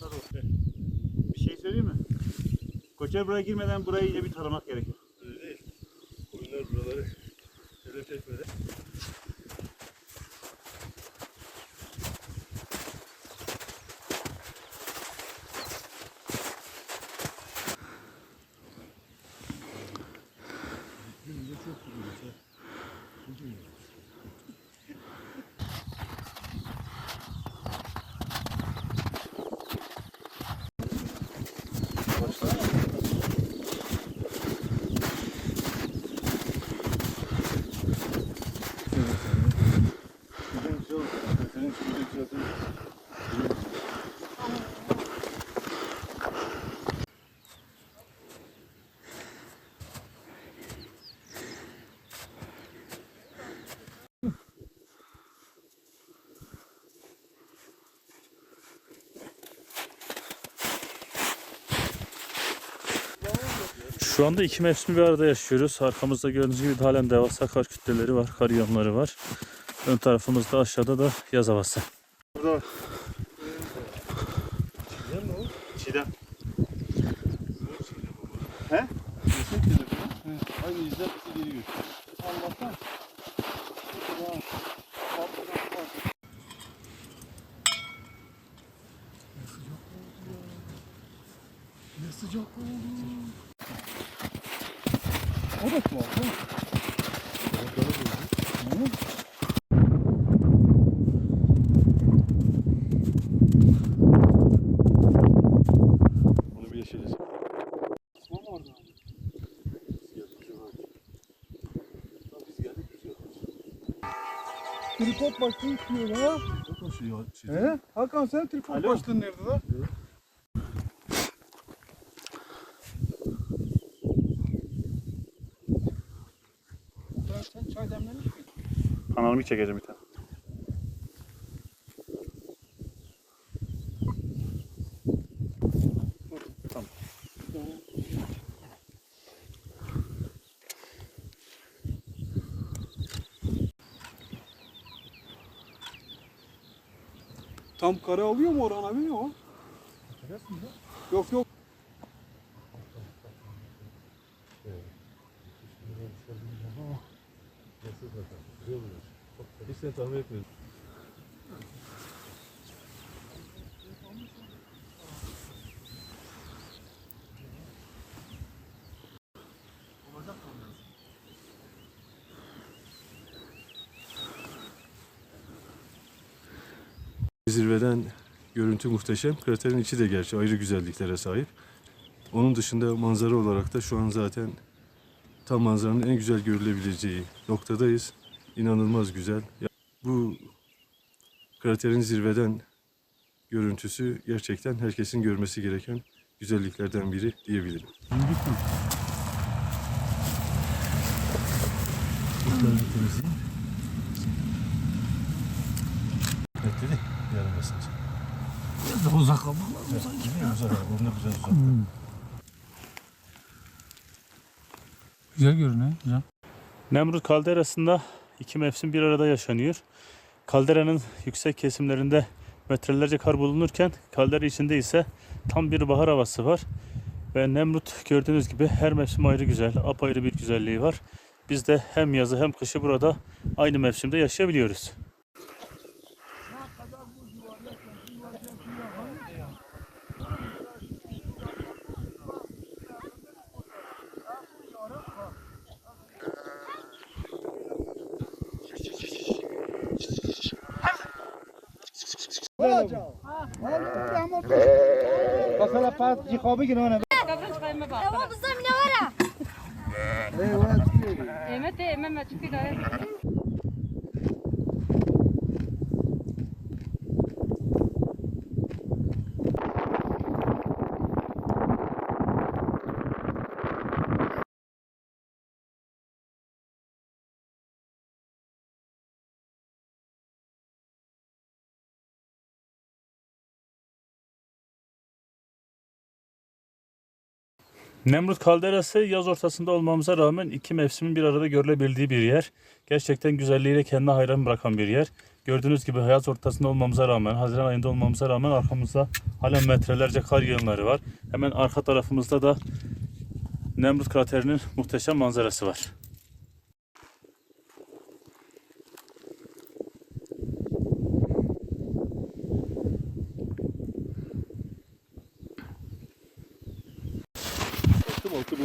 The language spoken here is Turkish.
kısa dostlar. Bir şey söyleyeyim mi? Koçer buraya girmeden burayı iyice bir taramak gerekir. Öyle değil. Oyunlar buraları hedef etmeden Şu anda iki mevsimi bir arada yaşıyoruz. Arkamızda gördüğünüz gibi halen devasa kar kütleleri var, kar yağmurları var. Ön tarafımızda aşağıda da yaz havası. burada Çiğdem. Kesin telefon. Aynı izler bizi geri götürüyor. Allah'tan. Ne sıcak oldu. O da tuhaf. ha? Onu bir yaşayacağız. Osman orada. Biz geldik biz Tripod başlığı istiyor ha. Çok hoş ya. Şey, He? Hakan sen tripod Alo. başlığın nerede lan? Sen Kanalımı çekeceğim bir tane. Tam kare alıyor mu oran abi o? Yok yok. Hiç tahmin etmiyordun. Zirveden görüntü muhteşem. Kraterin içi de gerçi ayrı güzelliklere sahip. Onun dışında manzara olarak da şu an zaten tam manzaranın en güzel görülebileceği noktadayız. İnanılmaz güzel. Bu kraterin zirveden görüntüsü gerçekten herkesin görmesi gereken güzelliklerden biri diyebilirim. Netleri yarım basınca. Biraz da uzak ama. Uzak, onda biraz uzak. Güzel görünüyor. Güzel. Nemrut kalderasında iki mevsim bir arada yaşanıyor. Kalderanın yüksek kesimlerinde metrelerce kar bulunurken kaldera içinde ise tam bir bahar havası var. Ve Nemrut gördüğünüz gibi her mevsim ayrı güzel, apayrı bir güzelliği var. Biz de hem yazı hem kışı burada aynı mevsimde yaşayabiliyoruz. Bakala pat jikobi girone. Ama bizde ne var ya? Emet Emet çıkıyor. Nemrut kalderası yaz ortasında olmamıza rağmen iki mevsimin bir arada görülebildiği bir yer. Gerçekten güzelliğiyle kendine hayran bırakan bir yer. Gördüğünüz gibi yaz ortasında olmamıza rağmen, Haziran ayında olmamıza rağmen arkamızda halen metrelerce kar yığınları var. Hemen arka tarafımızda da Nemrut kraterinin muhteşem manzarası var. чтобы